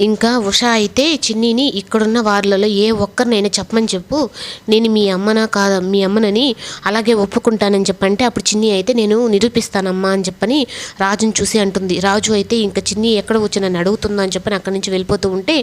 ఇంకా ఉష అయితే చిన్నీని ఇక్కడున్న వారిలలో ఏ ఒక్కరినైనా చెప్పమని చెప్పు. నేను మీ అమ్మనా కాదా మీ అమ్మనని అలాగే ఒప్పుకుంటానని చెప్పంటే అప్పుడు చిన్ని అయితే నేను నిరూపిస్తానమ్మా అని చెప్పని రాజుని చూసి అంటుంది. రాజు అయితే ఇంకా చిన్ని ఎక్కడ వచ్చి నన్ను అడుగుతుందా అని చెప్పని అక్కడి నుంచి వెళ్ళిపోతూ ఉంటే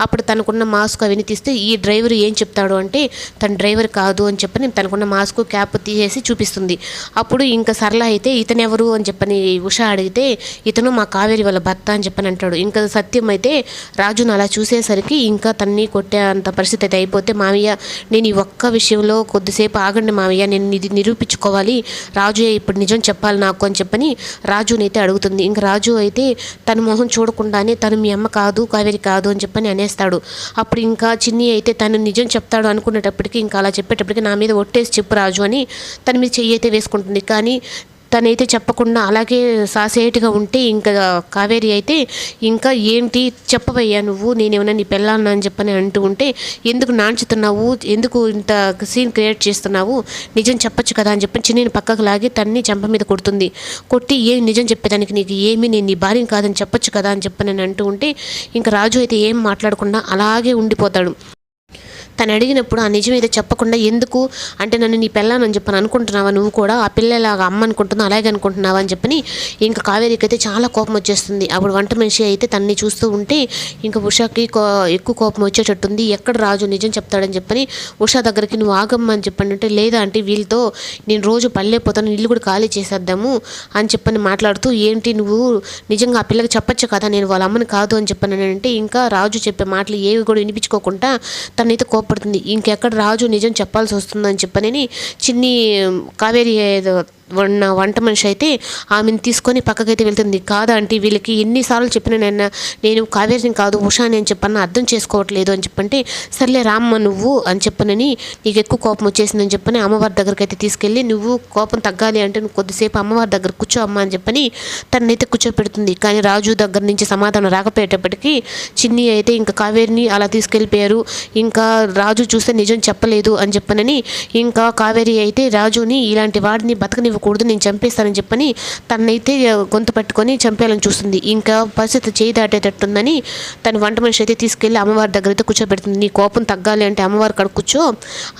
అప్పుడు తనకున్న మాస్క్ అవన్నీ తీస్తే ఈ డ్రైవర్ ఏం చెప్తాడు అంటే తన డ్రైవర్ కాదు అని చెప్పని తనకున్న మాస్క్ క్యాప్ తీసేసి చూపిస్తుంది. అప్పుడు ఇంకా సరళ అయితే ఇతనెవరు అని చెప్పని ఉష అడిగితే ఇతను మా కావేరి వాళ్ళ భర్త అని చెప్పని అంటాడు. ఇంకా సత్యం అయితే రాజును అలా చూసేసరికి ఇంకా తన్ని కొట్టే అంత పరిస్థితి అయితే అయిపోతే మామయ్య నేను ఈ ఒక్క విషయంలో కొద్దిసేపు ఆగండి మామయ్య నేను ఇది నిరూపించుకోవాలి. రాజు ఇప్పుడు నిజం చెప్పాలి నాకు అని చెప్పని రాజునైతే అడుగుతుంది. ఇంకా రాజు అయితే తన మొహం చూడకుండానే తను మీ అమ్మ కాదు కావేరి కాదు అని చెప్పని అనేస్తాడు. అప్పుడు ఇంకా చిన్ని అయితే తను నిజం చెప్తాడు అనుకునేటప్పటికి ఇంకా అలా చెప్పేటప్పటికి నా మీద ఒట్టేసి చెప్పు రాజు అని తన మీద చెయ్యి అయితే వేసుకుంటుంది. కానీ తనైతే చెప్పకుండా అలాగే సాసేటిగా ఉంటే ఇంకా కావేరి అయితే ఇంకా ఏంటి చెప్పవయ్యా నువ్వు? నేనేమన్నా నీ పెళ్ళాన్నా అని చెప్పని అంటూ ఉంటే ఎందుకు నాంచుతున్నావు? ఎందుకు ఇంత సీన్ క్రియేట్ చేస్తున్నావు? నిజం చెప్పొచ్చు కదా అని చెప్పి చిన్న పక్కకు లాగి తన్ని చెంప మీద కొడుతుంది. కొట్టి ఏం నిజం చెప్పేదానికి నీకు ఏమి నేను నీ భార్యం కాదని చెప్పొచ్చు కదా అని చెప్పని అంటూ ఉంటే ఇంకా రాజు అయితే ఏం మాట్లాడకుండా అలాగే ఉండిపోతాడు. తను అడిగినప్పుడు ఆ నిజం ఏదో చెప్పకుండా ఎందుకు? అంటే నన్ను నీ పెళ్ళానని చెప్పని అనుకుంటున్నావా? నువ్వు కూడా ఆ పిల్లలాగా అమ్మ అనుకుంటున్నావు అలాగే అనుకుంటున్నావా? అని చెప్పని ఇంకా కావేరికి అయితే చాలా కోపం వచ్చేస్తుంది. అప్పుడు వంట మనిషి అయితే తన్ని చూస్తూ ఉంటే ఇంకా ఉషాకి ఎక్కువ కోపం వచ్చేటట్టుంది. ఎక్కడ రాజు నిజం చెప్తాడని చెప్పని ఉషా దగ్గరికి నువ్వు ఆగమ్మ అని చెప్పండి అంటే లేదా అంటే వీళ్ళతో నేను రోజు పల్లెపోతాను ఇల్లు కూడా ఖాళీ చేసేద్దాము అని చెప్పని మాట్లాడుతూ ఏంటి నువ్వు నిజంగా ఆ పిల్లకి చెప్పచ్చు కదా? నేను వాళ్ళ అమ్మని కాదు అని చెప్పాను అంటే ఇంకా రాజు చెప్పే మాటలు ఏవి కూడా వినిపించుకోకుండా తనైతే కోపం కోపడుతుంది ఇంకెక్కడ రాజు నిజం చెప్పాల్సి వస్తుందని చెప్పనని చిన్ని కావేరి ఉన్న వంట మనిషి అయితే ఆమెను తీసుకొని పక్కకైతే వెళ్తుంది. కాదా అంటే వీళ్ళకి ఎన్నిసార్లు చెప్పిన నేను నేను కావేరిని కాదు ఉషాని అని చెప్పన్నా అర్థం చేసుకోవట్లేదు అని చెప్పంటే సర్లే రామ్మ నువ్వు అని చెప్పనని నీకు ఎక్కువ కోపం వచ్చేసిందని చెప్పని అమ్మవారి దగ్గరికి అయితే తీసుకెళ్ళి నువ్వు కోపం తగ్గాలి అంటే నువ్వు కొద్దిసేపు అమ్మవారి దగ్గర కూర్చో అమ్మ అని చెప్పని తనైతే కూర్చోపెడుతుంది కానీ రాజు దగ్గర నుంచి సమాధానం రాకపోయేటప్పటికీ చిన్ని అయితే ఇంకా కావేరిని అలా తీసుకెళ్ళిపోయారు. ఇంకా రాజు చూస్తే నిజం చెప్పలేదు అని చెప్పనని ఇంకా కావేరి అయితే రాజుని ఇలాంటి వాడిని బతకనివ్వ చంపకూడదు నేను చంపేస్తానని చెప్పని తనైతే గొంతు పట్టుకొని చంపేయాలని చూస్తుంది. ఇంకా పరిస్థితి చేయి దాటేటట్టుందని తన వంట మనిషి అయితే తీసుకెళ్ళి అమ్మవారి దగ్గర అయితే కూర్చోబెడుతుంది. నీ కోపం తగ్గాలి అంటే అమ్మవారి కడ కూర్చో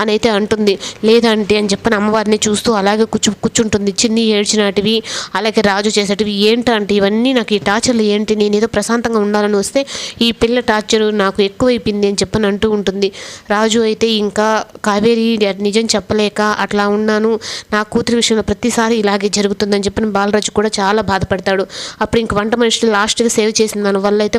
అని అయితే అంటుంది. లేదంటే అని చెప్పని అమ్మవారిని చూస్తూ అలాగే కూర్చు కూర్చుంటుంది. చిన్ని ఏడ్చినటివి అలాగే రాజు చేసేటివి ఏంటంటే ఇవన్నీ నాకు ఈ టార్చర్లు ఏంటి? నేను ఏదో ప్రశాంతంగా ఉండాలని వస్తే ఈ పిల్ల టార్చర్ నాకు ఎక్కువైపోయింది అని చెప్పని అంటూ ఉంటుంది. రాజు అయితే ఇంకా కావేరి నిజం చెప్పలేక అట్లా ఉన్నాను. నా కూతురి విషయంలో ప్రతి ప్రతిసారి ఇలాగే జరుగుతుందని చెప్పిన బాలరాజు కూడా చాలా బాధపడతాడు. అప్పుడు ఇంక వంట మనిషి లాస్ట్గా సేవ్ చేసిన దాని వల్ల అయితే